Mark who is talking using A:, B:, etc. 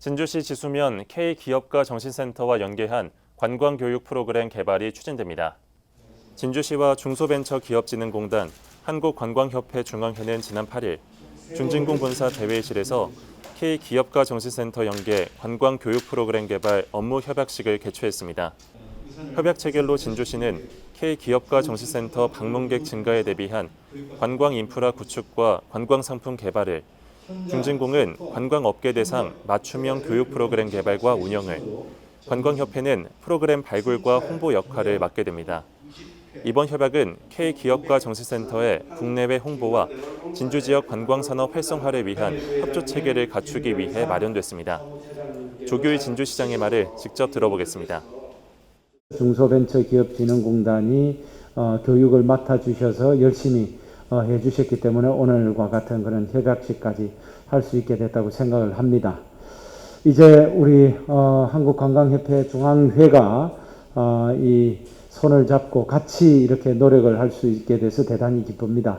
A: 진주시 지수면 K기업가 정신센터와 연계한 관광교육 프로그램 개발이 추진됩니다. 진주시와 중소벤처기업진흥공단, 한국관광협회 중앙회는 지난 8일 중진공 본사 대회의실에서 K기업가 정신센터 연계 관광교육 프로그램 개발 업무 협약식을 개최했습니다. 협약 체결로 진주시는 K기업가 정신센터 방문객 증가에 대비한 관광 인프라 구축과 관광 상품 개발을 중진공은 관광업계 대상 맞춤형 교육 프로그램 개발과 운영을, 관광협회는 프로그램 발굴과 홍보 역할을 맡게 됩니다. 이번 협약은 K기업가 정신센터의 국내외 홍보와 진주 지역 관광산업 활성화를 위한 협조 체계를 갖추기 위해 마련됐습니다. 조규일 진주시장의 말을 직접 들어보겠습니다.
B: 중소벤처기업진흥공단이 어, 교육을 맡아주셔서 열심히 어, 해 주셨기 때문에 오늘과 같은 그런 협약식까지 할 수 있게 됐다고 생각을 합니다. 이제 우리 어, 한국관광협회 중앙회가 어, 이 손을 잡고 같이 이렇게 노력을 할 수 있게 돼서 대단히 기쁩니다.